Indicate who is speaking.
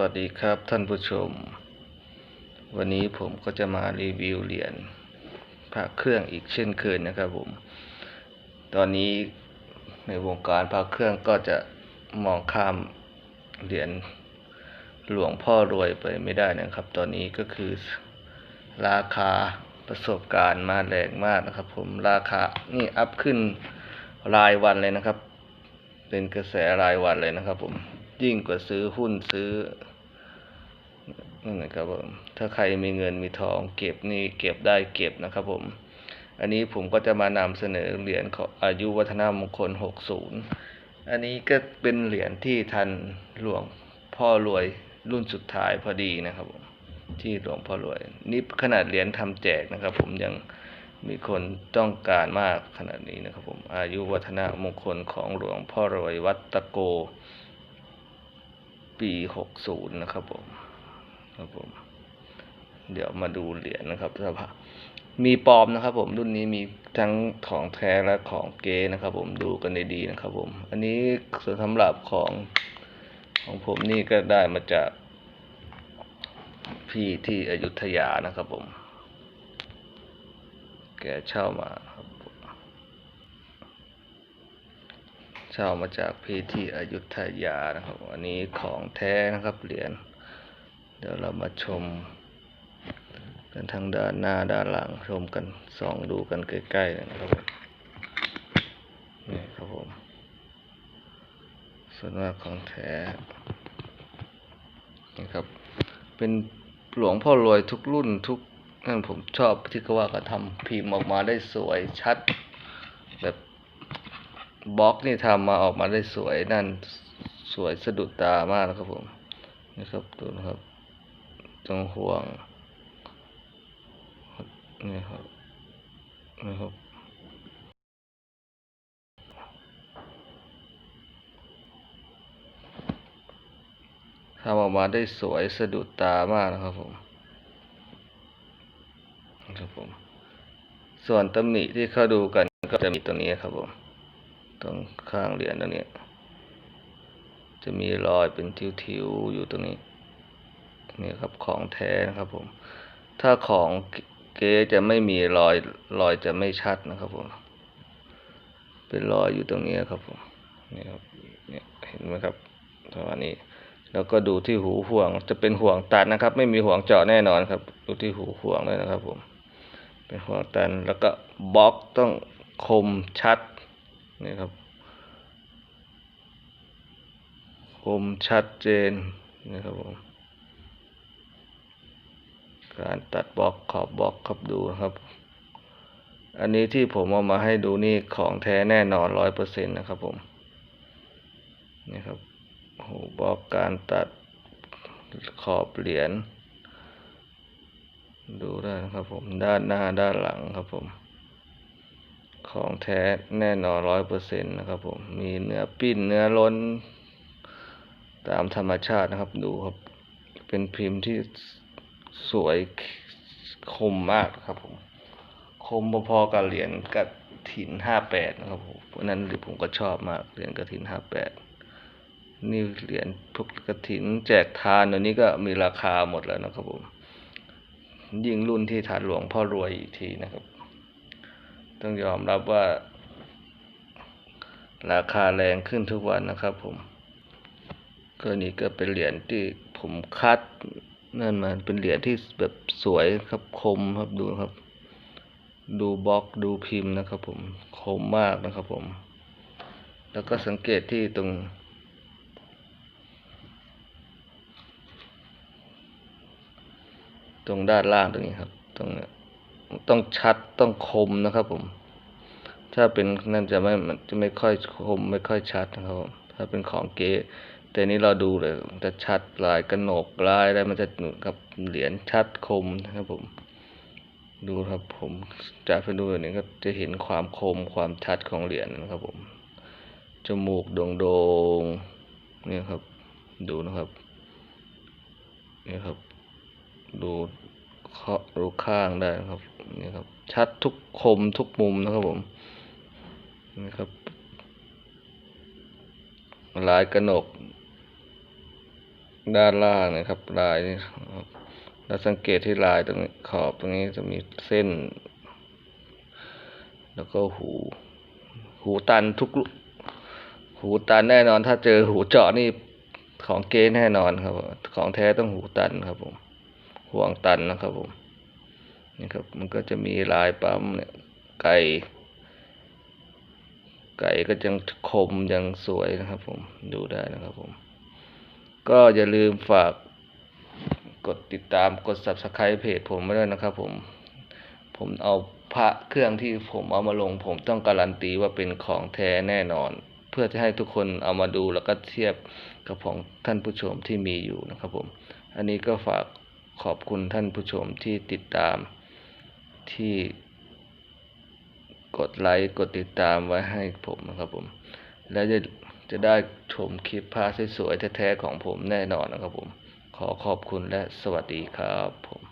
Speaker 1: วัสดีครับท่านผู้ชม วันนี้ผมก็จะมารีวิวเหรียญพระเครื่องอีกเช่นเคยนะครับผม ตอนนี้ในวงการพระเครื่องก็จะมองข้ามเหรียญหลวงพ่อรวยไปไม่ได้นะครับ ตอนนี้ก็คือราคาประสบการณ์มาแรงมากนะครับ ผมราคานี่อัพขึ้นรายวันเลยนะครับ เป็นกระแสรายวันเลยนะครับผม ยิ่งกว่าซื้อหุ้นซื้อนั่นนะครับผมถ้าใครมีเงินมีทอง เก็บนี่เก็บได้เก็บนะครับผม อันนี้ผมก็จะมานำเสนอเหรียญของอายุวัฒนมงคล 60 อันนี้ก็เป็นเหรียญที่ทันหลวงพ่อรวยรุ่นสุดท้ายพอดีนะครับผมที่หลวงพ่อรวย นี่ขนาดเหรียญทำแจกนะครับ ผมยังมีคนต้องการมากขนาดนี้นะครับผมอายุวัฒนมงคลของหลวงพ่อรวยวัดตะโก ปี 60 นะครับผมครับผม เดี๋ยวมาดูเหรียญนะครับสภาพมีปลอมนะครับ ผมรุ่นนี้มีทั้งของแท้และของเก๊นะครับ ผมดูกันดีๆนะครับ ผม อันนี้ส่วนสำหรับของของผมนี่ก็ได้มาจากพี่ที่อยุธยานะครับผม แกเช่ามาครับผม เช่ามาจากพี่ที่อยุธยานะครับ อันนี้ของแท้นะครับเหรียญเดี๋ยวเรามาชม กันทางด้านหน้าด้านหลังชมกันส่องดูกันใกล้ๆนะครับนี่ครับผม ส่วนมากของแท้นี่ครับ เป็นหลวงพ่อรวยทุกรุ่นทุกนั่นผมชอบที่เขาว่าเขาทำพิมพ์ออกมาได้สวยชัดแบบ บล็อกนี่ทำมาออกมาได้สวยนั่นสวยสะดุดตามากนะครับผมนี่ครับดูนะครับตรงห่วงนี่ครับนี่ครับทำออกมาได้สวยสะดุดตามากนะครับผมครับผมส่วนตำหนิที่เขาดูกันก็จะมีตรงนี้ครับผม ตรงข้างเหรียญตรงนี้จะมีรอยเป็นทิวๆอยู่ตรงนี้นี่ครับของแท้นะครับผม ถ้าของเก๊จะไม่มีรอยรอยจะไม่ชัดนะครับผม เป็นรอยอยู่ตรงนี้ครับผมนี่ครับเนี่ยเห็นไหมครับประมาณนี้แล้วก็ดูที่หูห่วงจะเป็นห่วงตัดนะครับ ไม่มีห่วงเจาะแน่นอนครับ ดูที่หูห่วงเลยนะครับผม เป็นห่วงตันแล้วก็บล็อกต้องคมชัด นี่ครับ คมชัดเจนนะครับผมการตัดบล็อกขอบบล็อกครับดูนะครับ อันนี้ที่ผมเอามาให้ดูนี่ของแท้แน่นอนร้อยเปอร์เซ็นต์นะครับผมนี่ครับโหบล็อกการตัดขอบเหรียญดูได้นะครับผมด้านหน้าด้านหลังครับผม ของแท้แน่นอนร้อยเปอร์เซ็นต์นะครับผมมีเนื้อปิ้นเนื้อล้น ตามธรรมชาตินะครับดูครับ เป็นพิมพ์ที่สวยคมมากครับผม คมพอๆกับเหรียญกระถินห้าแปดนะครับผมเพราะนั้นผมก็ชอบมากเหรียญกระถินห้าแปดนี่เหรียญพวกกระถินแจกทานเดี๋ยวนี้ก็มีราคาหมดแล้วนะครับผม ยิ่งรุ่นที่ฐานหลวงพ่อรวยอีกทีนะครับ ต้องยอมรับว่า ราคาแรงขึ้นทุกวันนะครับผมก็นี่ก็เป็นเหรียญที่ผมคัดนั่นมันเป็นเหรียญที่แบบสวยครับคมครับดูครับ ดูบล็อกดูพิมพ์นะครับ ผมคมมากนะครับผม แล้วก็สังเกตที่ตรงตรงด้านล่างตรงนี้ครับ ตรงเนี้ย ต้องชัดต้องคมนะครับผม ถ้าเป็นนั่นจะไม่มันจะไม่ค่อยคมไม่ค่อยชัดนะครับผมถ้าเป็นของเก๊แต่นี้เราดูเลยจะชัดลายกระหนกลายอะไรมันจะกับเหรียญชัดคมนะครับผม ดูครับผมจากไปดูแบบนี้ก็จะเห็นความคมความชัดของเหรียญนะครับผมจมูกโด่งๆนี่ครับ ดูนะครับนี่ครับ ดู เคาะดูข้างได้นะครับนี่ครับ ชัดทุกคมทุกมุมนะครับผมนี่ครับลายกระหนก ด้านล่างนะครับ ลายนี่ครับเราสังเกตที่ลายตรงนี้ขอบตรงนี้จะมีเส้น แล้วก็หู หูตันทุกลูกหูตันแน่นอน ถ้าเจอหูเจาะนี่ของเก๊แน่นอนครับ ของแท้ต้องหูตันครับผม ห่วงตันนะครับผมนี่ครับมันก็จะมีลายปั๊มเนี่ยไก่ไก่ก็ยังคมยังสวยนะครับผมดูได้นะครับผม ก็อย่าลืมฝากกดติดตามกด subscribe เพจผมไว้ด้วยนะครับผม ผมเอาพระเครื่องที่ผมเอามาลง ผมต้องการันตีว่าเป็นของแท้แน่นอน เพื่อจะให้ทุกคนเอามาดูแล้วก็เทียบกับของท่านผู้ชมที่มีอยู่นะครับผม อันนี้ก็ฝาก ขอบคุณท่านผู้ชมที่ติดตามที่กดไลค์กดติดตามไว้ให้ผมนะครับผม และจะจะได้ชมคลิปภาพสวยๆแท้ๆของผมแน่นอนนะครับผม ขอขอบคุณและสวัสดีครับผม